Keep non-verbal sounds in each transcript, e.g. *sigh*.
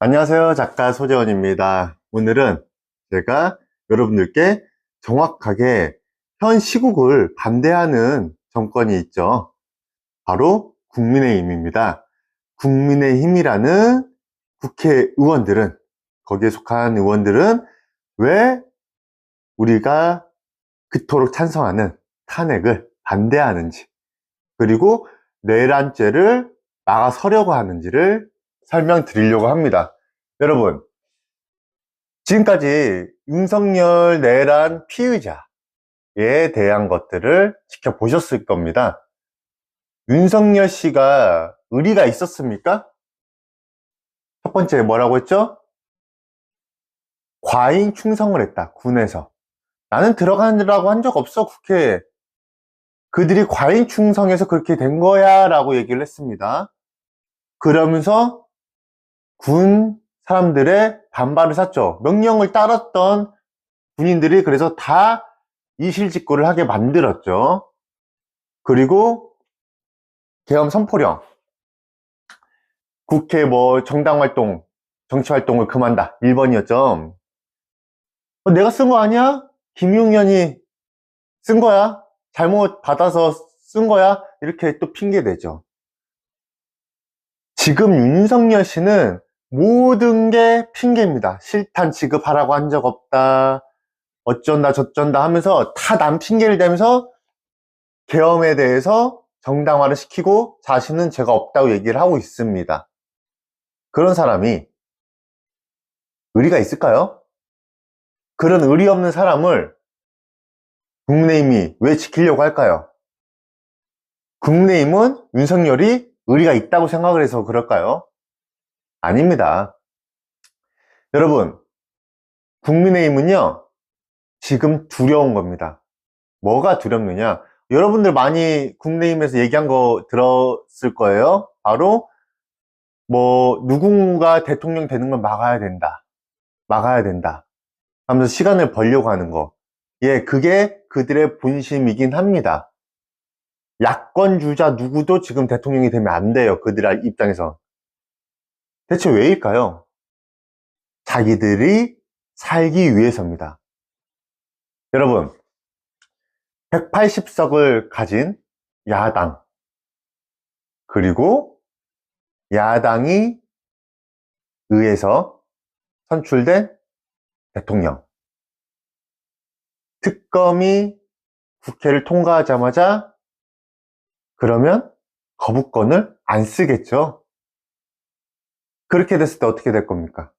안녕하세요. 작가 소재원입니다. 오늘은 제가 여러분들께 정확하게 현 시국을 반대하는 정권이 있죠. 바로 국민의힘입니다. 국민의힘이라는 국회의원들은, 거기에 속한 의원들은 왜 우리가 그토록 찬성하는 탄핵을 반대하는지, 그리고 내란죄를 막아서려고 하는지를 설명드리려고 합니다. 여러분, 지금까지 윤석열 내란 피의자에 대한 것들을 지켜보셨을 겁니다. 윤석열 씨가 의리가 있었습니까? 첫 번째 뭐라고 했죠? 과잉 충성을 했다, 군에서. 나는 들어가느라고 한 적 없어, 국회에. 그들이 과잉 충성해서 그렇게 된 거야, 라고 얘기를 했습니다. 그러면서 군 사람들의 반발을 샀죠. 명령을 따랐던 군인들이 그래서 다 이실직고를 하게 만들었죠. 그리고 계엄 선포령, 국회 뭐 정당 활동, 정치 활동을 금한다. 1번이었죠. 어, 내가 쓴 거 아니야? 김용현이 쓴 거야? 잘못 받아서 쓴 거야? 이렇게 또 핑계 대죠. 지금 윤석열 씨는 모든 게 핑계입니다. 실탄 지급하라고 한 적 없다. 어쩐다 저쩐다 하면서 다 남 핑계를 대면서 계엄에 대해서 정당화를 시키고 자신은 죄가 없다고 얘기를 하고 있습니다. 그런 사람이 의리가 있을까요? 그런 의리 없는 사람을 국민의힘이 왜 지키려고 할까요? 국민의힘은 윤석열이 의리가 있다고 생각을 해서 그럴까요? 아닙니다. 여러분, 국민의힘은요, 지금 두려운 겁니다. 뭐가 두렵느냐? 여러분들 많이 국민의힘에서 얘기한 거 들었을 거예요. 바로, 뭐, 누군가 대통령 되는 걸 막아야 된다. 막아야 된다. 하면서 시간을 벌려고 하는 거. 예, 그게 그들의 본심이긴 합니다. 야권 주자 누구도 지금 대통령이 되면 안 돼요. 그들 입장에서. 대체 왜일까요? 자기들이 살기 위해서입니다. 여러분, 180석을 가진 야당, 그리고 야당이 의해서 선출된 대통령, 특검이 국회를 통과하자마자 그러면 거부권을 안 쓰겠죠. 그렇게 됐을 때 어떻게 될 겁니까?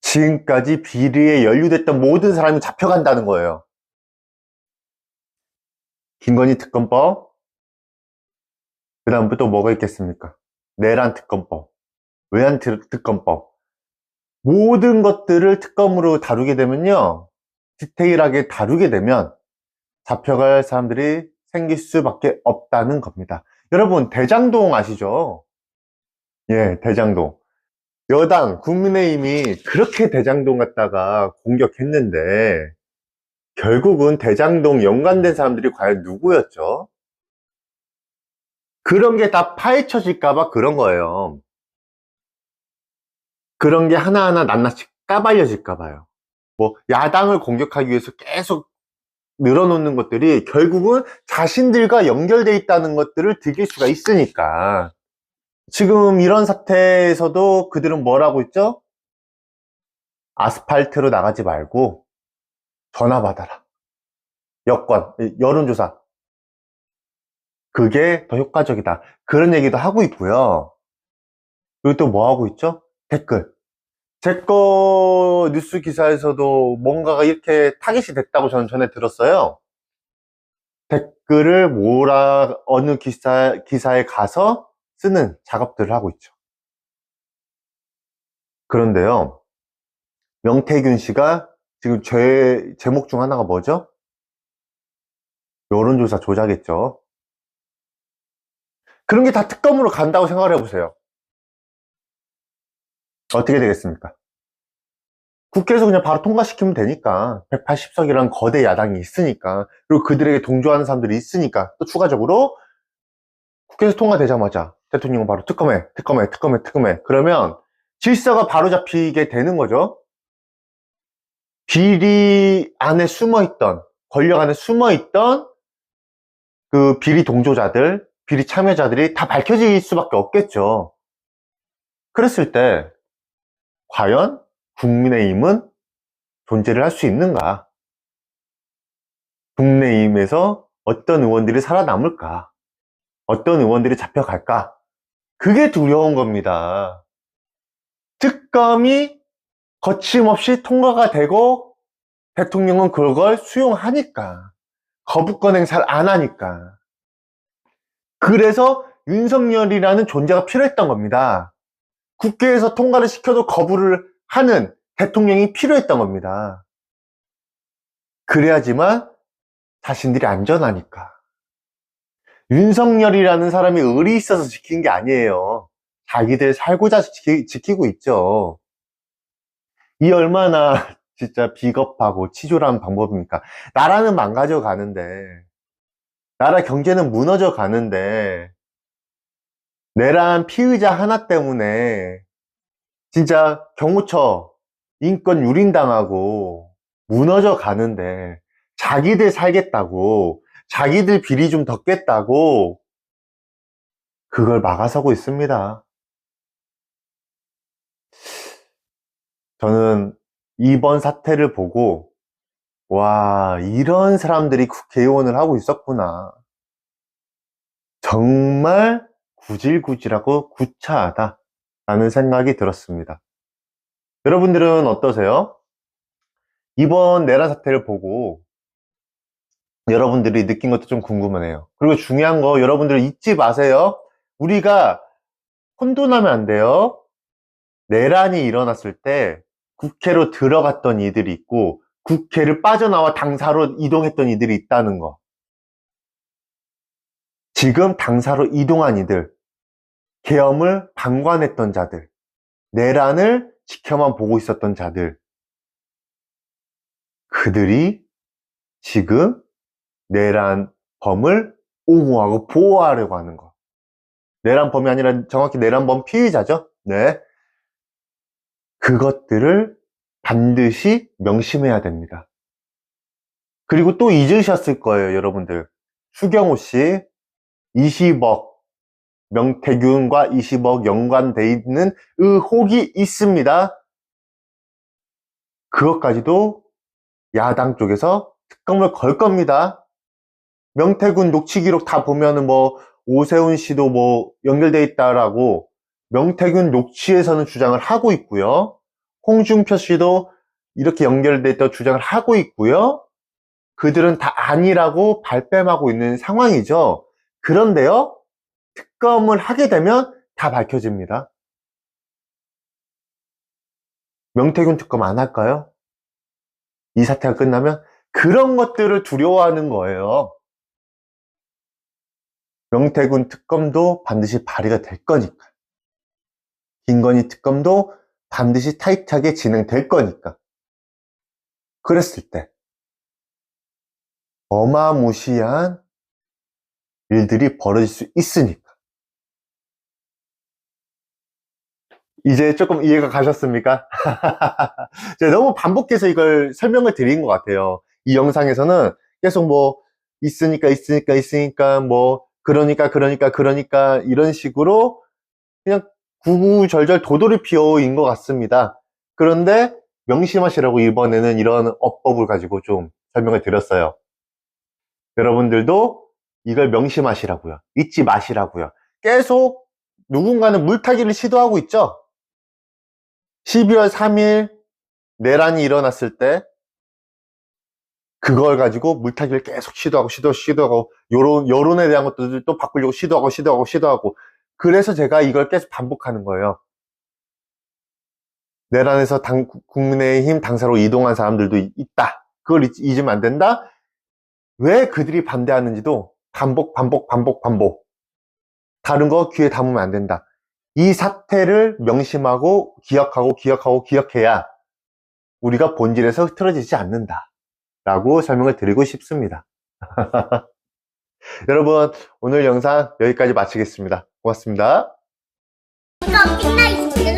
지금까지 비리에 연루됐던 모든 사람이 잡혀간다는 거예요. 김건희 특검법, 그 다음부터 뭐가 있겠습니까? 내란 특검법, 외환 특검법, 모든 것들을 특검으로 다루게 되면요, 디테일하게 다루게 되면 잡혀갈 사람들이 생길 수밖에 없다는 겁니다. 여러분, 대장동 아시죠? 예, 대장동. 여당, 국민의힘이 그렇게 대장동 갖다가 공격했는데, 결국은 대장동 연관된 사람들이 과연 누구였죠? 그런 게 다 파헤쳐질까봐 그런 거예요. 그런 게 하나하나 낱낱이 까발려질까봐요. 뭐, 야당을 공격하기 위해서 계속 늘어놓는 것들이 결국은 자신들과 연결되어 있다는 것들을 들킬 수가 있으니까. 지금 이런 사태에서도 그들은 뭐라고 있죠? 아스팔트로 나가지 말고 전화 받아라. 여권, 여론조사. 그게 더 효과적이다. 그런 얘기도 하고 있고요. 그리고 또 뭐 하고 있죠? 댓글. 제 거 뉴스 기사에서도 뭔가가 이렇게 타깃이 됐다고 저는 전에 들었어요. 댓글을 뭐라, 어느 기사, 기사에 가서 쓰는 작업들을 하고 있죠. 그런데요, 명태균 씨가 지금 죄, 제목 중 하나가 뭐죠? 여론조사 조작했죠. 그런 게 다 특검으로 간다고 생각을 해보세요. 어떻게 되겠습니까? 국회에서 그냥 바로 통과시키면 되니까 180석이라는 거대 야당이 있으니까 그리고 그들에게 동조하는 사람들이 있으니까 또 추가적으로 국회에서 통과되자마자 대통령은 바로 특검해, 특검해, 특검해, 특검해. 그러면 질서가 바로 잡히게 되는 거죠. 비리 안에 숨어 있던, 권력 안에 숨어 있던 그 비리 동조자들, 비리 참여자들이 다 밝혀질 수밖에 없겠죠. 그랬을 때, 과연 국민의힘은 존재를 할 수 있는가? 국민의힘에서 어떤 의원들이 살아남을까? 어떤 의원들이 잡혀갈까? 그게 두려운 겁니다. 특검이 거침없이 통과가 되고 대통령은 그걸 수용하니까. 거부권 행사를 안 하니까. 그래서 윤석열이라는 존재가 필요했던 겁니다. 국회에서 통과를 시켜도 거부를 하는 대통령이 필요했던 겁니다. 그래야지만 자신들이 안전하니까. 윤석열이라는 사람이 의리 있어서 지킨 게 아니에요. 자기들 살고자 지키, 고 있죠. 이 얼마나 *laughs* 진짜 비겁하고 치졸한 방법입니까? 나라는 망가져 가는데, 나라 경제는 무너져 가는데, 내란 피의자 하나 때문에 진짜 경호처 인권 유린당하고 무너져 가는데 자기들 살겠다고 자기들 비리 좀 덮겠다고 그걸 막아서고 있습니다. 저는 이번 사태를 보고 와 이런 사람들이 국회의원을 하고 있었구나. 정말 구질구질하고 구차하다 라는 생각이 들었습니다. 여러분들은 어떠세요? 이번 내란 사태를 보고 여러분들이 느낀 것도 좀 궁금하네요. 그리고 중요한 거 여러분들 잊지 마세요. 우리가 혼돈하면 안 돼요. 내란이 일어났을 때 국회로 들어갔던 이들이 있고 국회를 빠져나와 당사로 이동했던 이들이 있다는 거. 지금 당사로 이동한 이들, 계엄을 방관했던 자들, 내란을 지켜만 보고 있었던 자들, 그들이 지금 내란 범을 옹호하고 보호하려고 하는 거. 내란 범이 아니라 정확히 내란 범 피의자죠. 네. 그것들을 반드시 명심해야 됩니다. 그리고 또 잊으셨을 거예요, 여러분들. 수경호 씨 20억 명태균과 20억 연관돼 있는 의혹이 있습니다. 그것까지도 야당 쪽에서 특검을 걸 겁니다. 명태균 녹취 기록 다 보면은 뭐 오세훈 씨도 뭐 연결돼 있다라고 명태균 녹취에서는 주장을 하고 있고요. 홍준표 씨도 이렇게 연결돼 있다고 주장을 하고 있고요. 그들은 다 아니라고 발뺌하고 있는 상황이죠. 그런데요, 특검을 하게 되면 다 밝혀집니다. 명태균 특검 안 할까요? 이 사태가 끝나면 그런 것들을 두려워하는 거예요. 명태균 특검도 반드시 발의가 될 거니까. 김건희 특검도 반드시 타이트하게 진행될 거니까. 그랬을 때 어마무시한 일들이 벌어질 수 있으니까. 이제 조금 이해가 가셨습니까? *laughs* 제가 너무 반복해서 이걸 설명을 드린 것 같아요. 이 영상에서는 계속 뭐, 있으니까, 있으니까, 있으니까, 뭐, 그러니까, 그러니까, 그러니까, 이런 식으로 그냥 구구절절 도돌이 피어인 것 같습니다. 그런데 명심하시라고 이번에는 이런 어법을 가지고 좀 설명을 드렸어요. 여러분들도 이걸 명심하시라고요. 잊지 마시라고요. 계속 누군가는 물타기를 시도하고 있죠? 12월 3일 내란이 일어났을 때 그걸 가지고 물타기를 계속 시도하고 시도 시도하고 여론 여론에 대한 것들을 또 바꾸려고 시도하고 시도하고 시도하고 그래서 제가 이걸 계속 반복하는 거예요. 내란에서 당, 국민의힘 당사로 이동한 사람들도 있다. 그걸 잊, 잊으면 안 된다. 왜 그들이 반대하는지도 반복, 반복, 반복, 반복. 다른 거 귀에 담으면 안 된다. 이 사태를 명심하고 기억하고 기억하고 기억해야 우리가 본질에서 흐트러지지 않는다. 라고 설명을 드리고 싶습니다. *laughs* 여러분, 오늘 영상 여기까지 마치겠습니다. 고맙습니다. 꼭